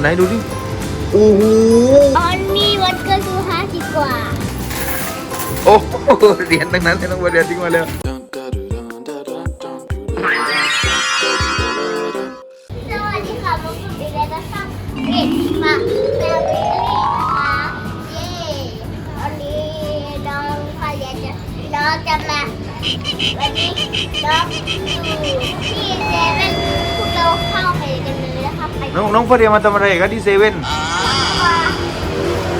ไหนดูดิ โอ้โหตอนนี้วันเกิดซูฮาดีกว่า โอ้โหเหรียญทั้งนั้นเลยน้องวาเรียทิ้งมาเลยสวัสดีค่ะผมสุดดีเลยนะคะเอ็ดมาแมวเบลลี่นะคะเย้วันนี้น้องพาเรียจะน้องจะมา วันนี้น้องอยู่ที่เซเว่นพวกเราเข้าไปกันเลย นะคะไปน้องน้องฟาเรียมาทำอะไรกันที่เซเว่นมา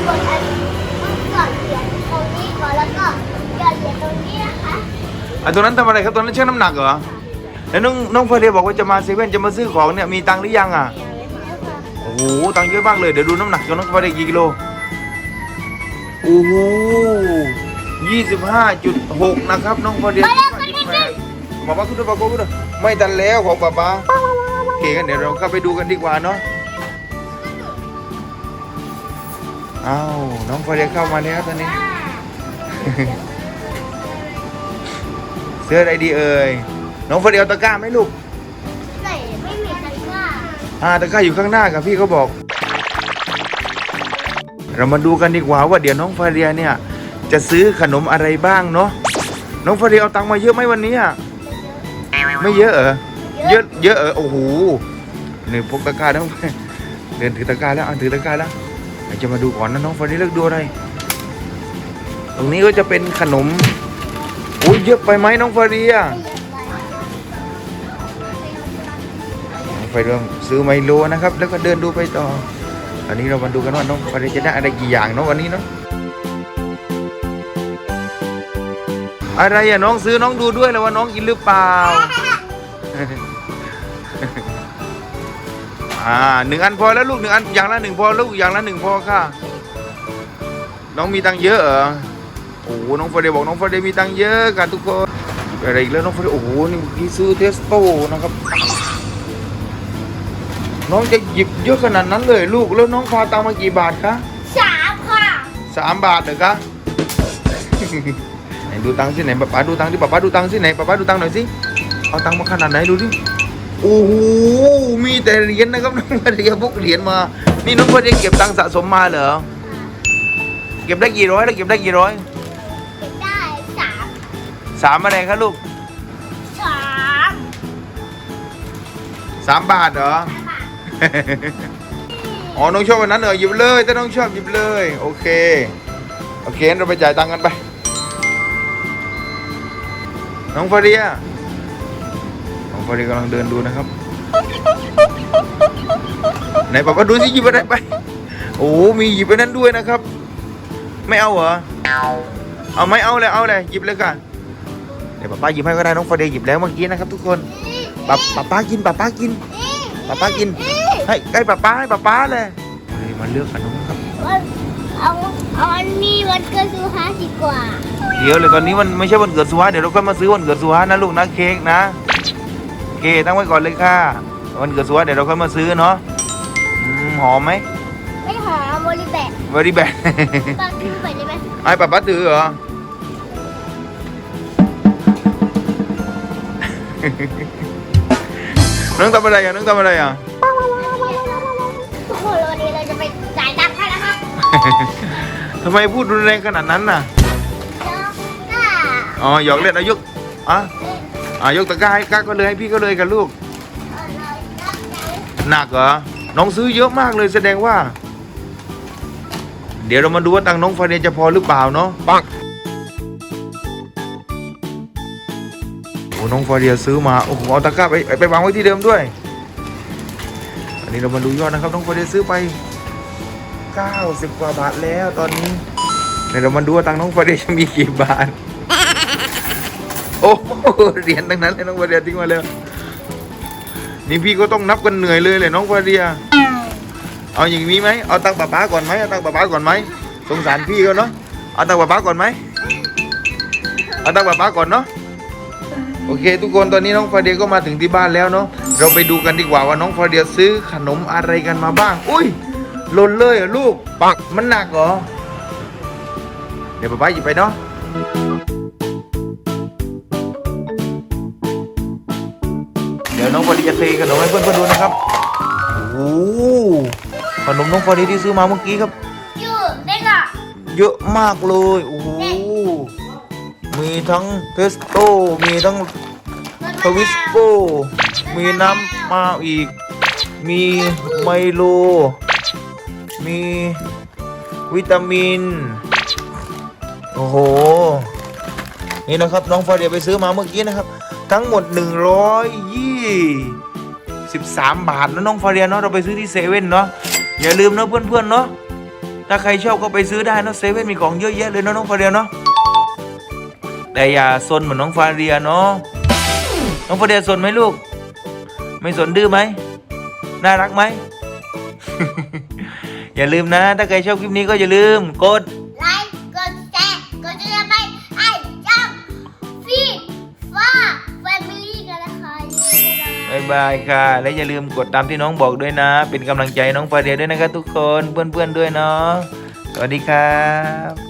กดอันกดเหรียญตรงนี้ก่อนแล้วก็หยอดเหรียญตรงนี้นะคะอะตรงนั้นทำอะไรครับตรงนั้นชั่งน้ำหนักเหรอแล้วน้องน้องฟาเรียบอกว่าจะมาเซเว่นจะมาซื้อของเนี่ยมีตังค์หรือยังอะโอ้โหตังค์เยอะมากเลยเดี๋ยวดูน้ำหนักของน้องฟาเรียกี่กิโลโอ้โหยี่สิบห้าจุดหกนะครับน้องฟาเรียมาป้าคุณดูป้าคุณดูไม่ทันแล้วของป้าป้าโอเค กันเดี๋ยวเราเข้าไปดูกันดีกว่าเนาะอ้าวน้องฟาเรียเข้ามาแล้วตอนนี้ เสื้ออะไรดีเอ่ยน้องฟาเรียเอาตะกร้าไหมลูกใส่ไม่มีตะกร้าอ่าตะกร้าอยู่ข้างหน้ากับพี่เขาบอก เรามาดูกันดีกว่าว่าเดี๋ยวน้องฟาเรียเนี่ย จะซื้อขนมอะไรบ้างเนาะน้องฟาเรียเอาตังค์มาเยอะไหมวันนี้อะไม่เยอะเหรอ เยอะเยอะเหรอโอ้โหเนี่ยพกตะกร้าแล้วเดินถือตะกร้าแล้วอะถือตะกร้าแล้วเดี๋ยวจะมาดูก่อนนะน้องฟาเรียเลือกดูอะไรตรงนี้ก็จะเป็นขนมโอ้ยเยอะไปไหมน้องฟาเรียไปเริ่มซื้อไมโลนะครับ แล้วก็เดินดูไปต่อ อันนี้เรามาดูกันว่าน้องฟาริจะได้อะไรกี่อย่างเนาะวันนี้เนาะอะไรอะน้องซื้อน้องดูด้วยแล้วว่าน้องกินหรือเปล่า อ่าหนึ่งอันพอแล้วลูกหนึ่งอันอย่างละหนึ่งพอลูกอย่างละหนึ่งพอค่ะ น้องมีตังค์เยอะเหรอโอ้โหน้องฟาเดบอกน้องฟาเดมีตังค์เยอะค่ะทุกคนอะไรอีกแล้วน้องฟาเดโอ้โหนี่พี่ซื้อเทสโต้นะครับ น้องจะหยิบเยอะขนาดนั้นเลยลูกแล้วน้องพาตังค์มากี่บาทคะสามค่ะสามบาทเหรอคะไหนดูตังค์สิไหนป๊าป๊าดูตังค์ดิป๊าป๊าดูตังค์สิไหนป๊าป๊าดูตังค์หน่อยสิ เอาตังค์มาขนาดไหนดูดิโอ้โหมีแต่เหรียญนะครับน้องพเดียพกเหรียญมา นี่น้องพเดียเก็บตังค์สะสมมาเหรอเก็บได้กี่ร้อยแล้วเก็บได้กี่ร้อยเก็บได้สามสามอะไรคะลูกสามสามบาทเหรออ๋อน้องชอบวันนั้นเหรอหยิบเลยถ้าน้องชอบหยิบเลย โอเคโอเคงั้นเราไปจ่ายตังค์กันไป น้องฟาเรียน้อง ฟารีกำลังเดินดูนะครับไหนป้าป้าดูสิหยิบอะไรไป โอ้มีหยิบไปนั้นด้วยนะครับ ไม่เอาเหรอ เอาไม่เอาเลยเอาเลยหยิบเลยค่ะเดี๋ยวป้าป้าหยิบให้ก็ได้น้องฟาเรียหยิบแล้วเมื่อกี้นะครับ ทุกคนป้าป้าป้ากินป้าป้ากินป้าป้ากิน ให้ให้ป้าป้าให้ป้าป้าเลยมาเลือกขนมครับเอาเอาอันนี้วันเกิดซูฮาดีกว่า เดี๋ยวเลยตอนนี้มันไม่ใช่วันเกิดสุฮาเดี๋ยวเราค่อยมาซื้อวันเกิดสุฮานะลูกนะเค้กนะ เคตั้งไว้ก่อนเลยค่ะวันเกิดสุฮาเดี๋ยวเราค่อยมาซื้อเนาะอืมหอมไหมไม่หอมโมลิแบะวอรี่แบน ปากทิ้งไปได้ไหมให้ป้าป้าถือเหรอ น้องทำอะไรอะน้องทำอะไรอะ ทุกคนวันนี้เราจะไปจ่ายตังค์กันนะคะทำไมพูดรุนแรงขนาดนั้นน่ะหน้าอ๋อหยอกเล่นเอายกอะ อะยกตะกร้าให้ก้าก็เลยให้พี่ก็เลยกันลูก หนักเหรอ น้องซื้อเยอะมากเลยแสดงว่า เดี๋ยวเรามาดูว่าตังค์น้องฟาเรียจะพอหรือเปล่าเนาะปังโอ้น้องฟาเรียซื้อมา โอ้โหเอาตะกร้าไปไปวางไว้ที่เดิมด้วย อันนี้เรามาดูยอดนะครับ น้องฟาเรียซื้อไป 90 กว่าบาทแล้วตอนนี้เดี๋ยวเรามาดูว่าตังค์น้องฟาเรียจะมีกี่บาทโอ้เหรียญทั้งนั้นเลยน้องฟาเรียทิ้งมาเลยนี่พี่ก็ต้องนับกันเหนื่อยเลยเลยน้องฟาเรีย เอาอย่างนี้ไหมเอาตังค์ป๊าป๊าก่อนไหมเอาตังค์ป๊าป๊าก่อนไหมสงสารพี่เขาเนาะเอาตังค์ป๊าป๊าก่อนไหมเอาตังค์ป๊าป๊าก่อนเนาะโอเค ทุกคนตอนนี้น้องฟาเดียก็มาถึงที่บ้านแล้วเนาะเราไปดูกันดีกว่าว่าน้องฟาเดียซื้อขนมอะไรกันมาบ้าง อุ้ยหล่นเลยลูกปักมันหนักเหรอเดี๋ยวป๊าป๊าหยิบไปเนาะ ดี๋ยวน้องฟาเดียจะเทขนมให้เพื่อนๆดูนะครับโอ้โหขนมน้องฟาเดียที่ซื้อมาเมื่อกี้ครับ อยู่ได้ก่ะเยอะมากเลยโอ้โหมีทั้งเทสโต้มีทั้งทวิสโก้มีน้ำมาอีก มีไมโล มีวิตามิน โอ้โห นี่นะครับน้องฟาเดียไปซื้อมาเมื่อกี้นะครับ ทั้งหมด 123 บาทนะน้องฟาเดียเนาะเราไปซื้อที่เซเว่นเนาะอย่าลืมนะเพื่อนๆเนาะถ้าใครชอบก็ไปซื้อได้เนาะเซเว่นมีของเยอะแยะเลยเนาะน้องฟาเดียเนาะแต่อย่าซนเหมือนน้องฟาเดียเนาะน้องฟาเดียซนไหมลูก ไม่สนดื้อไหมน่ารักไหมอย่าลืมนะ ถ้าใครชอบคลิปนี้ก็อย่าลืมกด บายค่ะ และอย่าลืมกดตามที่น้องบอกด้วยนะ เป็นกำลังใจน้องฟาเดียด้วยนะครับทุกคนเพื่อนๆด้วยเนาะสวัสดีครับ